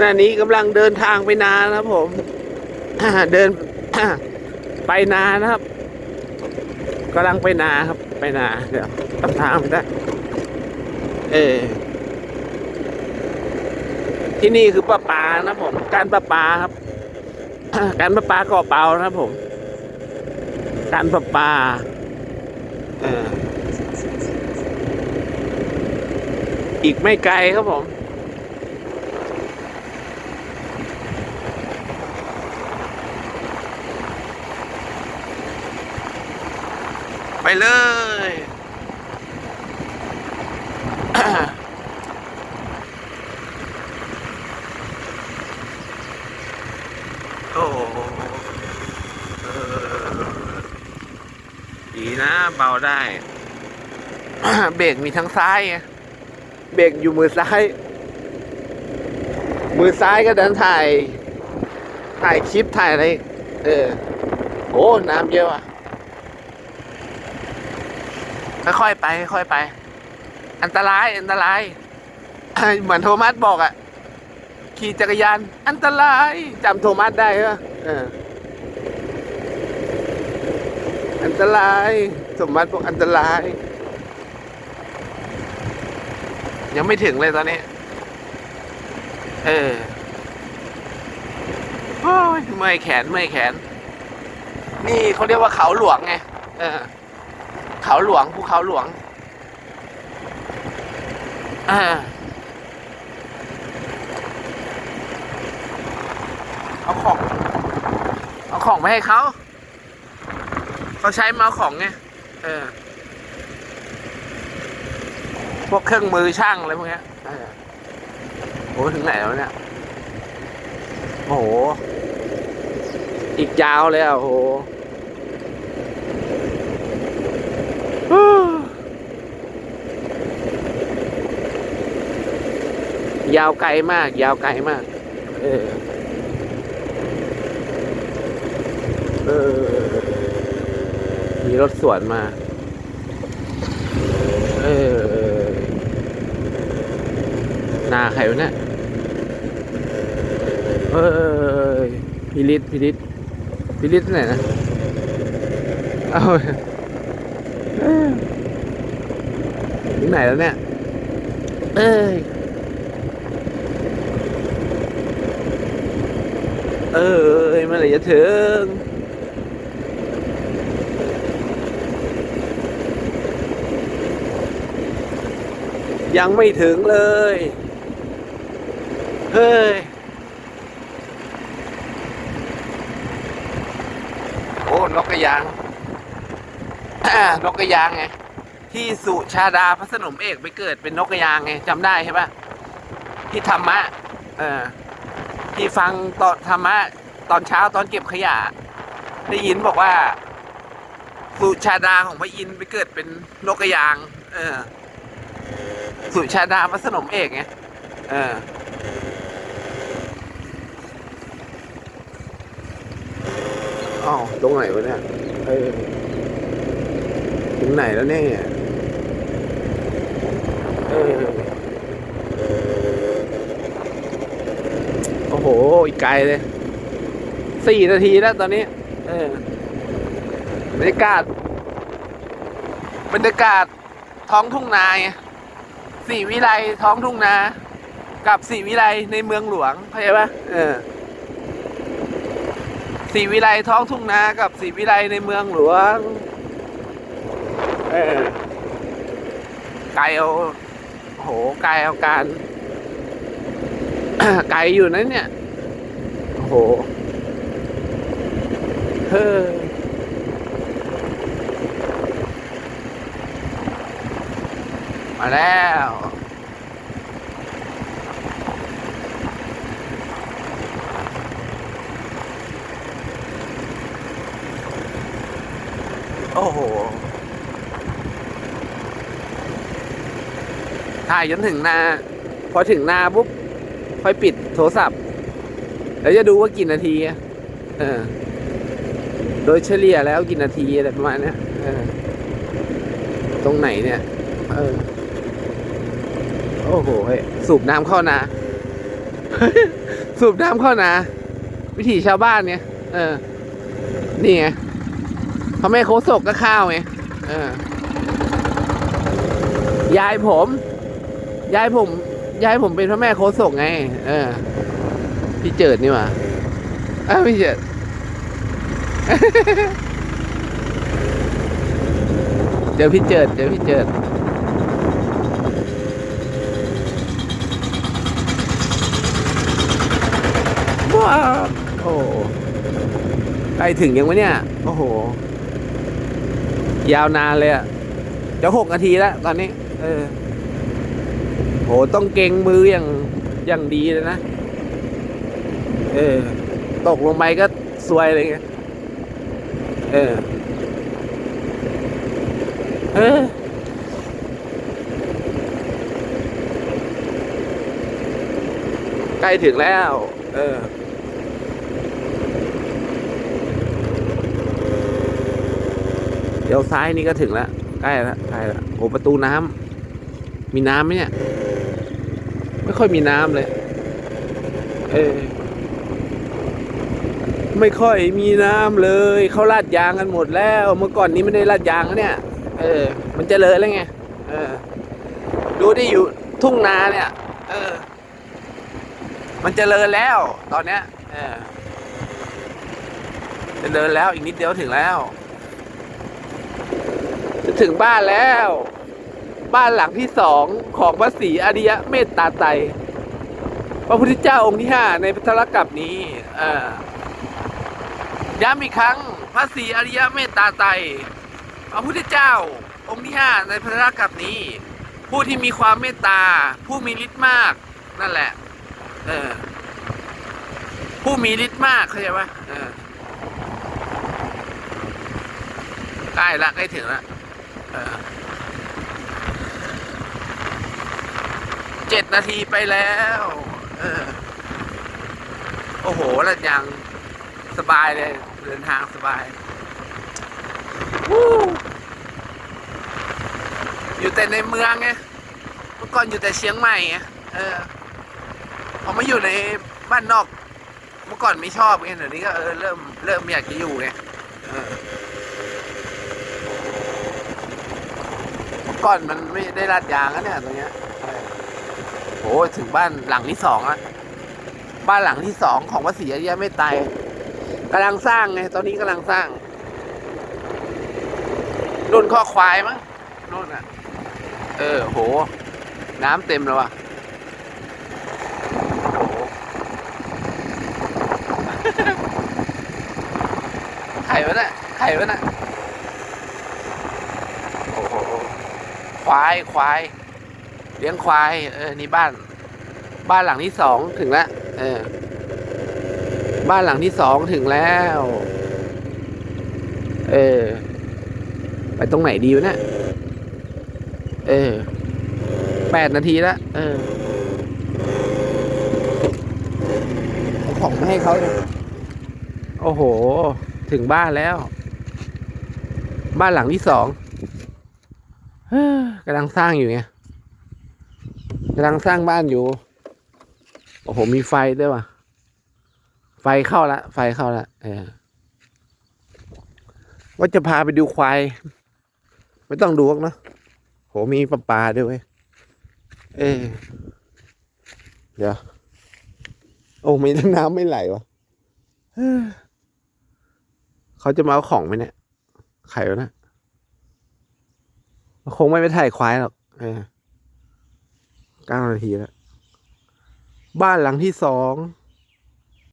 ขณะนี้กำลังเดินทางไปนานะครับผม เดินไปนานะครับกำลังไปนาครับ ไปนาเดี๋ยวตำทางไม่ได้เออที่นี่คือประปานะผม การประปาครับ การประปาเกาะเปานะครับผม การประปาเอออีกไม่ไกลครับผม ไปเลย โอ้โหเออดีนะเบาได้ เบรกมีทั้งซ้าย เบรกอยู่มือซ้าย มือซ้ายก็เดินถ่าย ถ่ายคลิปถ่ายอะไร เออ โอ้ น้ำเยอะอะ ค่อยๆไปค่อยๆไป อันตรายอันตราย เหมือนโทมัสบอกอะขี่จักรยาน อันตรายจำโทมัสได้ปะเออันตรายสมมัติบอกอันตราย ยังไม่ถึงเลยตอนนี้ เออโอ้ยเมื่อยแขนเมื่อยแขน นี่เขาเรียกว่าเขาหลวงไง เออ เขาหลวงภูเขาหลวง อ่า เอาของ เอาของไปให้เขา เขาใช้มาเอาของไง เออ พวกเครื่องมือช่างอะไรพวกนี้โอ้ถึงไหนแล้วเนี่ย โอ้โห อีกยาวเลยอะโอ้โห ยาวไกลมาก ยาวไกลมาก เออเออมีรถสวนมา เออนาใครวะเนี่ยเออพิริศพิริศพิริศที่ไหนนะ เอาถึงไหนแล้วเนี่ย เอ้ย เออเอ้ยเมื่อไหร่จะถึงยังไม่ถึงเลย เฮ้ย โอ้ นกกระยาง นกกระยางไง ที่สุชาดาพระสนมเอกไปเกิดเป็นนกกระยางไงจำได้ใช่ปะที่ธรรมะ เออ ที่ฟังตอนธรรมะตอนเช้าตอนเก็บขยะ ได้ยินบอกว่า สุชาดาของพระอินทร์ไปเกิดเป็นนกกระยาง เออ สุชาดาพระสนมเอกไงเอออ้าวตรงไหนวะเนี่ยถึงไหนแล้วเนี่ยเออโอ้โห อีก ไกลเลยสี่นาทีแล้วตอนนี้ เออบรรยากาศบรรยากาศท้องทุ่งนาไงสี่วิไลท้องทุ่งนา กับสี่วิไลในเมืองหลวงเข้าใจปะเออสี่วิไลท้องทุ่งนา กับสี่วิไลในเมืองหลวง เออไกลเอาโอ้โหไกลเอาการไกลอยู่นะเนี่ย โห เฮ้อมาแล้ว โอ้โหถ่ายจนถึงนาพอถึงนาปุ๊บ ค่อยปิดโทรศัพท์ แล้วจะดูว่ากี่นาทีอะเออ โดยเฉลี่ยแล้วกี่นาทีอะไรประมาณนี้ตรงไหนเนี่ย เออ โอ้โหสูบน้ำเข้านาสูบน้ำเข้านา วิถีชาวบ้านเนี่ย เออ นี่ไงพระแม่โคศกก็ข้าวไงเออยายผม ยายผม ยายผมเป็นพระแม่โคศกไง เออ พี่เจิดนี่หว่าอ้าวพี่เจิดเจอพี่เจิดเจอพี่เจิดว้าวโอ้โหใกล้ถึงยังวะเนี่ย โอ้โห ยาวนานเลยอะจะหกนาทีแล้วตอนนี้ เออโหต้องเก่งมืออย่างอย่างดีเลยนะ เออ ตกลงไปก็ซวยเลยไงเออ เออใกล้ถึงแล้ว เออ เดี๋ยวซ้ายนี่ก็ถึงแล้ว ใกล้แล้วใกล้แล้วโอ้ประตูน้ำ มีน้ำไหมเนี่ย ไม่ค่อยมีน้ำเลย เออ ไม่ค่อยมีน้ำเลยเขาลาดยางกันหมดแล้ว เมื่อก่อนนี้ไม่ได้ลาดยางเนี่ย เออ มันเจริญแล้วไงเออ ดูได้อยู่ทุ่งนาเนี่ย เออ มันเจริญแล้ว ตอนเนี้ย เออเจริญแล้วอีกนิดเดียวถึงแล้ว จะถึงบ้านแล้ว บ้านหลังที่สองของพระศรีอริยะเมตตาไตรพระพุทธเจ้าองค์ที่ห้าในพุทธลกัปนี้เอ่อ ย้ำอีกครั้งพระศรีอริยเมตตาไตรพระพุทธเจ้า องค์ที่ห้าในพุทธลกัปนี้ ผู้ที่มีความเมตตา ผู้มีฤทธิ์มากนั่นแหละ เออ ผู้มีฤทธิ์มากเข้าใจปะเออใกล้ละใกล้ถึงละเจ็ดนาทีไปแล้วโอ้โหล้วยังสบายเลย เดินทางสบายอยู่แต่ในเมืองไงเมื่อก่อนอยู่แต่เชียงใหม่ไงเออพอมาอยู่ในบ้านนอก เมื่อก่อนไม่ชอบไงเดี๋ยวนี้ก็เออเริ่มเริ่มอยากจะอยู่ไงเมื่อก่อนมันไม่ได้ลาดยางนะเนี่ยตรงเนี้ยเออโหถึงบ้านหลังที่สองอะบ้านหลังที่สองของวัดศรีอริยเมตไตร กำลังสร้างไง ตอนนี้กำลังสร้างนุ่นข้อควายมั้งนุ่นอะ เออ โห น้ำเต็มแล้วว่ะไข่วะน่ะไข่วะน่ะโอ้โหควายควาย เลี้ยงควาย เออ นี่บ้าน บ้านหลังที่สองถึงแล้วเออ บ้านหลังที่สองถึงแล้ว เออ ไปตรงไหนดีวะเนี่ย เออ แปดนาทีแล้วเออเอาของมาให้เขาเลยโอ้โห ถึงบ้านแล้ว บ้านหลังที่สองเฮ้อกำลังสร้างอยู่ไงกำลังสร้างบ้านอยู่ โอ้โห มีไฟด้วยว่ะ ไฟเข้าละ ไฟเข้าละเออว่าจะพาไปดูควาย ไม่ต้องดูกเนอะโหมีปลาปลาด้วยเว้ยเออเดี๋ยว โอ้มีน้ำไม่ไหลวะเขาจะมาเอาของไหมเนี่ยไข่วนะคงไม่ไปถ่ายควายหรอกเออเก้านาทีแล้ว บ้านหลังที่สอง